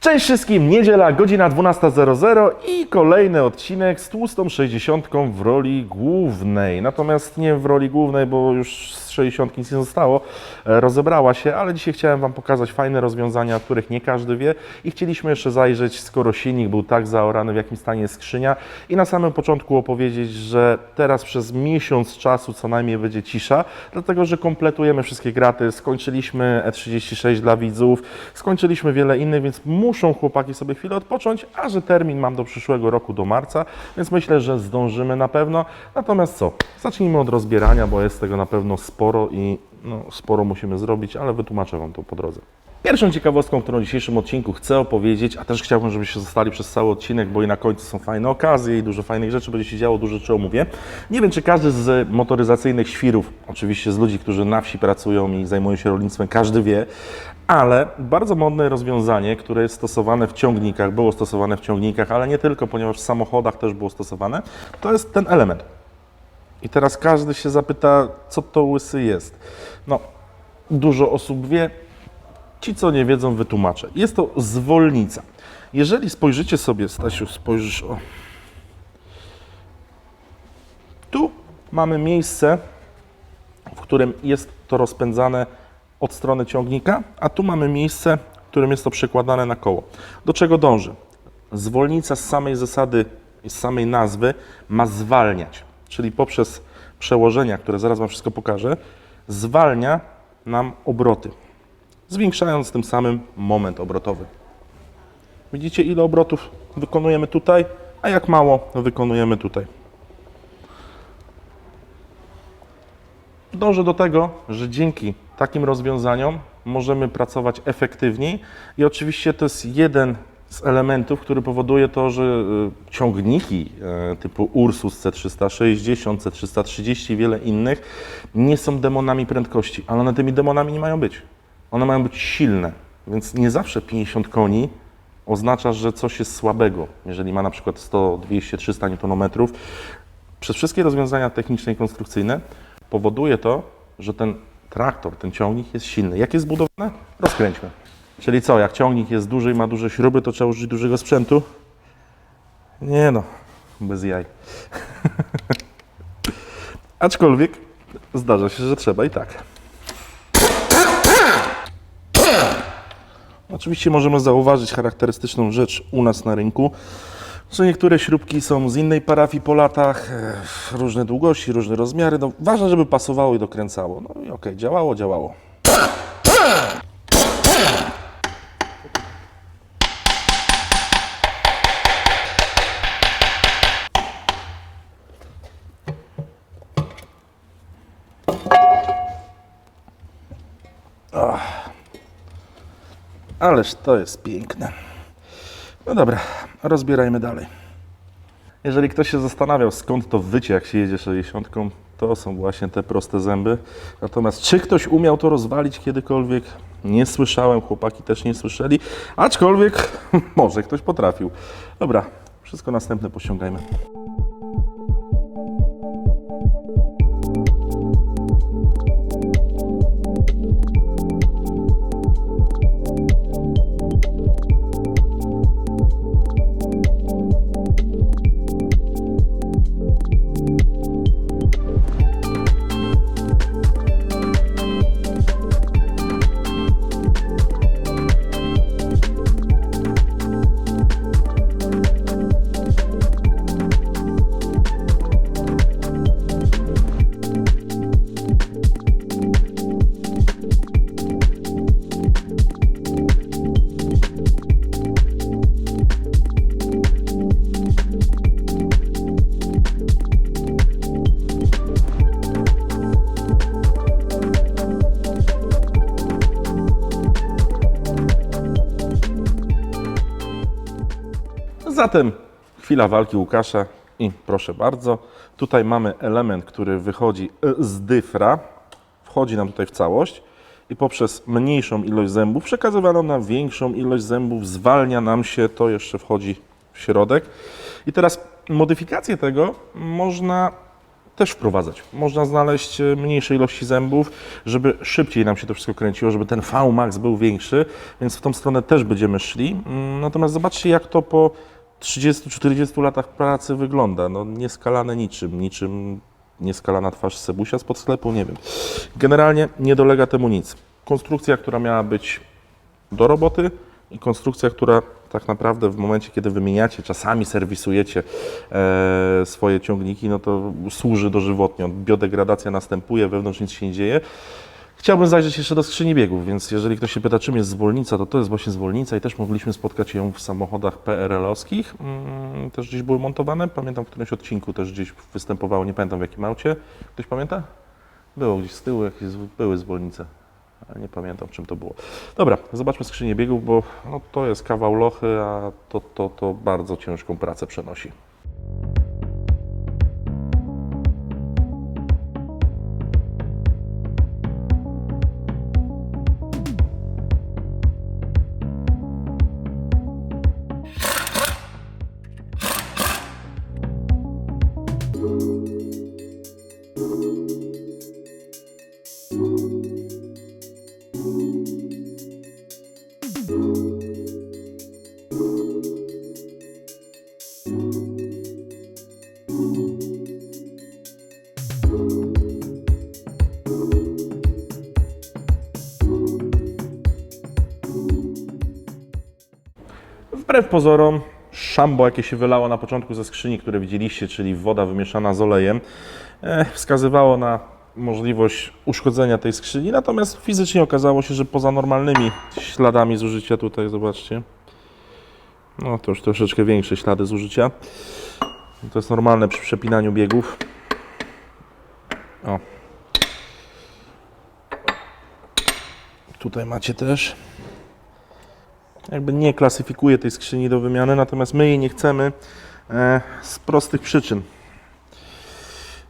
Cześć wszystkim, niedziela, godzina 12.00 i kolejny odcinek z tłustą 60 w roli głównej. Natomiast nie w roli głównej, bo już z 60 nic nie zostało, e, rozebrała się, ale dzisiaj chciałem Wam pokazać fajne rozwiązania, o których nie każdy wie. I chcieliśmy jeszcze zajrzeć, skoro silnik był tak zaorany, w jakim stanie jest skrzynia. I na samym początku opowiedzieć, że teraz przez miesiąc czasu co najmniej będzie cisza, dlatego że kompletujemy wszystkie graty, skończyliśmy E36 dla widzów, skończyliśmy wiele innych, więc muszą chłopaki sobie chwilę odpocząć, a że termin mam do przyszłego roku, do marca, więc myślę, że zdążymy na pewno. Natomiast co, zacznijmy od rozbierania, bo jest tego na pewno sporo i no, sporo musimy zrobić, ale wytłumaczę Wam to po drodze. Pierwszą ciekawostką, którą w dzisiejszym odcinku chcę opowiedzieć, a też chciałbym, żebyście zostali przez cały odcinek, bo i na końcu są fajne okazje i dużo fajnych rzeczy będzie się działo, dużo rzeczy omówię. Nie wiem, czy każdy z motoryzacyjnych świrów, oczywiście z ludzi, którzy na wsi pracują i zajmują się rolnictwem, każdy wie, ale bardzo modne rozwiązanie, które jest stosowane w ciągnikach, było stosowane w ciągnikach, ale nie tylko, ponieważ w samochodach też było stosowane, to jest ten element. I teraz każdy się zapyta, co to łysy jest. No, dużo osób wie, Ci, co nie wiedzą, wytłumaczę. Jest to zwolnica. Jeżeli spojrzycie sobie, Stasiu, spojrzysz o. Tu mamy miejsce, w którym jest to rozpędzane od strony ciągnika, a tu mamy miejsce, w którym jest to przekładane na koło. Do czego dąży? Zwolnica z samej zasady z samej nazwy ma zwalniać, czyli poprzez przełożenia, które zaraz Wam wszystko pokażę, zwalnia nam obroty zwiększając tym samym moment obrotowy. Widzicie, ile obrotów wykonujemy tutaj, a jak mało wykonujemy tutaj. Dążę do tego, że dzięki takim rozwiązaniom możemy pracować efektywniej i oczywiście to jest jeden z elementów, który powoduje to, że y, ciągniki y, typu Ursus C360, C330 i wiele innych nie są demonami prędkości, ale one tymi demonami nie mają być. One mają być silne, więc nie zawsze 50 koni oznacza, że coś jest słabego. Jeżeli ma na przykład 100, 200, 300 Nm, przez wszystkie rozwiązania techniczne i konstrukcyjne powoduje to, że ten traktor, ten ciągnik jest silny. Jak jest zbudowany? Rozkręćmy. Czyli co, jak ciągnik jest duży i ma duże śruby, to trzeba użyć dużego sprzętu? Nie no, bez jaj. Aczkolwiek zdarza się, że trzeba i tak. Oczywiście możemy zauważyć charakterystyczną rzecz u nas na rynku, że niektóre śrubki są z innej parafii po latach, e, różne długości, różne rozmiary. No, ważne, żeby pasowało i dokręcało. No i okej, działało, działało. Ależ to jest piękne. No dobra, rozbierajmy dalej. Jeżeli ktoś się zastanawiał, skąd to wycie, jak się jedzie 60, to są właśnie te proste zęby. Natomiast czy ktoś umiał to rozwalić kiedykolwiek? Nie słyszałem, chłopaki też nie słyszeli, aczkolwiek może ktoś potrafił. Dobra, wszystko następne posiągajmy. Zatem chwila walki Łukasza i proszę bardzo. Tutaj mamy element, który wychodzi e, z dyfra, wchodzi nam tutaj w całość i poprzez mniejszą ilość zębów przekazywaną na większą ilość zębów zwalnia nam się, to jeszcze wchodzi w środek. I teraz modyfikację tego można też wprowadzać. Można znaleźć e, mniejsze ilości zębów, żeby szybciej nam się to wszystko kręciło, żeby ten VMAX był większy, więc w tą stronę też będziemy szli. Mm, Natomiast zobaczcie, jak to po 30-40 latach pracy wygląda. No, nieskalane niczym, niczym nieskalana twarz Sebusia spod sklepu, nie wiem. Generalnie nie dolega temu nic. Konstrukcja, która miała być do roboty i konstrukcja, która tak naprawdę w momencie, kiedy wymieniacie, czasami serwisujecie e, swoje ciągniki, no to służy dożywotnio. Biodegradacja następuje, wewnątrz nic się nie dzieje. Chciałbym zajrzeć jeszcze do skrzyni biegów, więc jeżeli ktoś się pyta, czym jest zwolnica, to to jest właśnie zwolnica i też mogliśmy spotkać ją w samochodach PRL-owskich. Mm, też gdzieś były montowane. Pamiętam w którymś odcinku też gdzieś występowało, nie pamiętam w jakim aucie. Ktoś pamięta? Było gdzieś z tyłu, jakieś były zwolnice. Ale nie pamiętam czym to było. Dobra, zobaczmy skrzynię biegów, bo no, to jest kawał lochy, a to, to, to bardzo ciężką pracę przenosi. Wbrew pozorom, szambo, jakie się wylało na początku ze skrzyni, które widzieliście, czyli woda wymieszana z olejem, e, wskazywało na możliwość uszkodzenia tej skrzyni, natomiast fizycznie okazało się, że poza normalnymi śladami zużycia, tutaj zobaczcie, no to już troszeczkę większe ślady zużycia, to jest normalne przy przepinaniu biegów. O. Tutaj macie też jakby nie klasyfikuje tej skrzyni do wymiany, natomiast my jej nie chcemy e, z prostych przyczyn.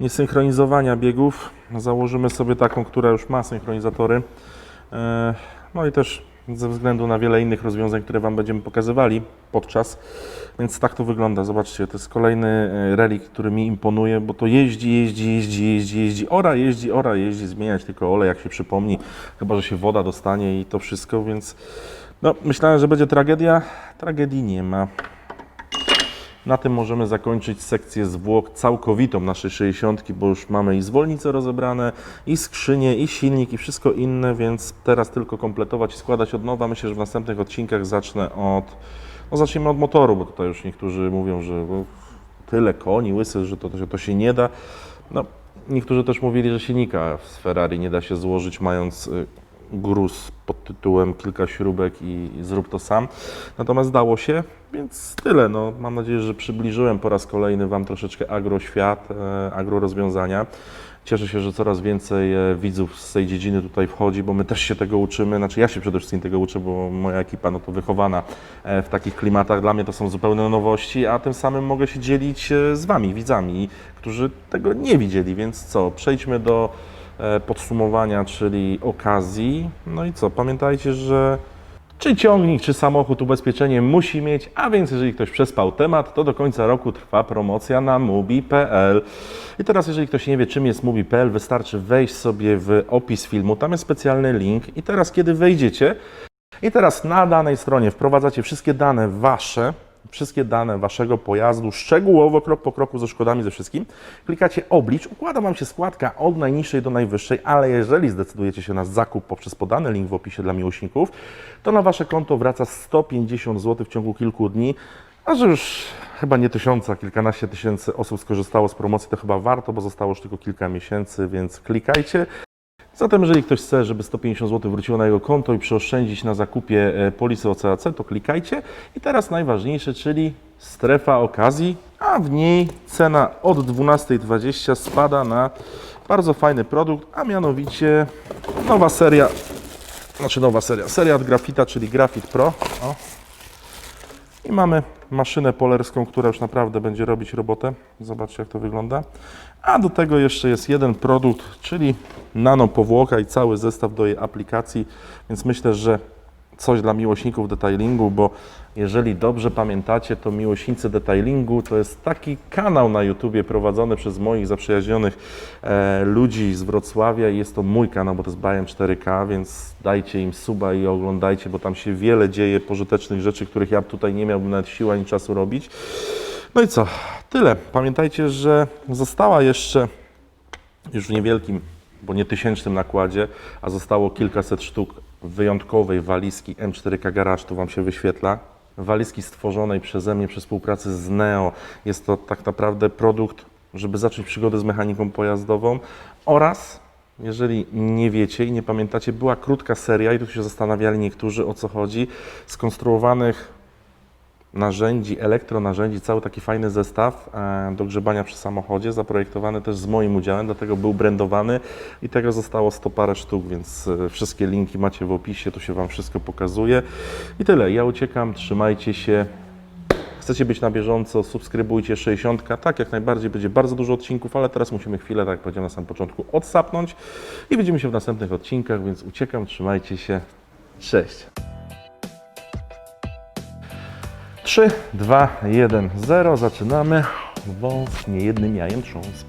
Niesynchronizowania biegów. Założymy sobie taką, która już ma synchronizatory. E, no i też ze względu na wiele innych rozwiązań, które Wam będziemy pokazywali podczas. Więc tak to wygląda. Zobaczcie, to jest kolejny e, relik, który mi imponuje, bo to jeździ, jeździ, jeździ, jeździ, jeździ. Ora jeździ, ora jeździ, zmieniać tylko olej, jak się przypomni. Chyba, że się woda dostanie i to wszystko, więc no, myślałem, że będzie tragedia. Tragedii nie ma. Na tym możemy zakończyć sekcję zwłok całkowitą naszej 60, bo już mamy i zwolnice rozebrane, i skrzynie, i silnik, i wszystko inne, więc teraz tylko kompletować i składać od nowa. Myślę, że w następnych odcinkach zacznę od. No, zacznijmy od motoru, bo tutaj już niektórzy mówią, że bo tyle koni, łysy, że to, to, to się nie da. No, niektórzy też mówili, że silnika z Ferrari nie da się złożyć, mając y, gruz pod tytułem kilka śrubek i, i zrób to sam. Natomiast dało się, więc tyle. No, mam nadzieję, że przybliżyłem po raz kolejny Wam troszeczkę agroświat, e, agro rozwiązania. Cieszę się, że coraz więcej e, widzów z tej dziedziny tutaj wchodzi, bo my też się tego uczymy. Znaczy ja się przede wszystkim tego uczę, bo moja ekipa no to wychowana e, w takich klimatach. Dla mnie to są zupełne nowości, a tym samym mogę się dzielić e, z Wami, widzami, którzy tego nie widzieli. Więc co, przejdźmy do podsumowania, czyli okazji. No i co, pamiętajcie, że czy ciągnik, czy samochód ubezpieczenie musi mieć, a więc jeżeli ktoś przespał temat, to do końca roku trwa promocja na mubi.pl. I teraz jeżeli ktoś nie wie czym jest mubi.pl, wystarczy wejść sobie w opis filmu, tam jest specjalny link i teraz kiedy wejdziecie i teraz na danej stronie wprowadzacie wszystkie dane wasze, wszystkie dane waszego pojazdu, szczegółowo, krok po kroku, ze szkodami, ze wszystkim. Klikacie oblicz, układa wam się składka od najniższej do najwyższej, ale jeżeli zdecydujecie się na zakup poprzez podany link w opisie dla miłośników, to na wasze konto wraca 150 zł w ciągu kilku dni. A że już chyba nie tysiąca, kilkanaście tysięcy osób skorzystało z promocji, to chyba warto, bo zostało już tylko kilka miesięcy, więc klikajcie. Zatem, jeżeli ktoś chce, żeby 150 zł wróciło na jego konto i przeoszczędzić na zakupie e, polisy OCAC, to klikajcie. I teraz najważniejsze, czyli strefa okazji, a w niej cena od 12,20 spada na bardzo fajny produkt, a mianowicie nowa seria, znaczy nowa seria, seria od Grafita, czyli Grafit Pro. O. I mamy maszynę polerską, która już naprawdę będzie robić robotę. Zobaczcie, jak to wygląda. A do tego jeszcze jest jeden produkt, czyli nano powłoka i cały zestaw do jej aplikacji, więc myślę, że coś dla miłośników detailingu, bo jeżeli dobrze pamiętacie, to Miłośnicy Detailingu to jest taki kanał na YouTubie prowadzony przez moich zaprzyjaźnionych e, ludzi z Wrocławia i jest to mój kanał, bo to jest Bajem 4K, więc dajcie im suba i oglądajcie, bo tam się wiele dzieje pożytecznych rzeczy, których ja tutaj nie miałbym nawet siły ani czasu robić. No i co? Tyle. Pamiętajcie, że została jeszcze już w niewielkim, bo nie tysięcznym nakładzie, a zostało kilkaset sztuk wyjątkowej walizki M4K Garage, tu Wam się wyświetla. Walizki stworzonej przeze mnie przy współpracy z Neo. Jest to tak naprawdę produkt, żeby zacząć przygodę z mechaniką pojazdową oraz jeżeli nie wiecie i nie pamiętacie, była krótka seria i tu się zastanawiali niektórzy o co chodzi, skonstruowanych narzędzi, elektronarzędzi, cały taki fajny zestaw e, do grzebania przy samochodzie, zaprojektowany też z moim udziałem, dlatego był brandowany i tego zostało 100 parę sztuk, więc e, wszystkie linki macie w opisie, tu się Wam wszystko pokazuje. I tyle, ja uciekam, trzymajcie się. Chcecie być na bieżąco, subskrybujcie 60. Tak, jak najbardziej będzie bardzo dużo odcinków, ale teraz musimy chwilę, tak jak powiedziałem na samym początku, odsapnąć i widzimy się w następnych odcinkach, więc uciekam, trzymajcie się. Cześć. 3, 2, 1, 0. Zaczynamy. Wąs nie jednym jajem trząsł.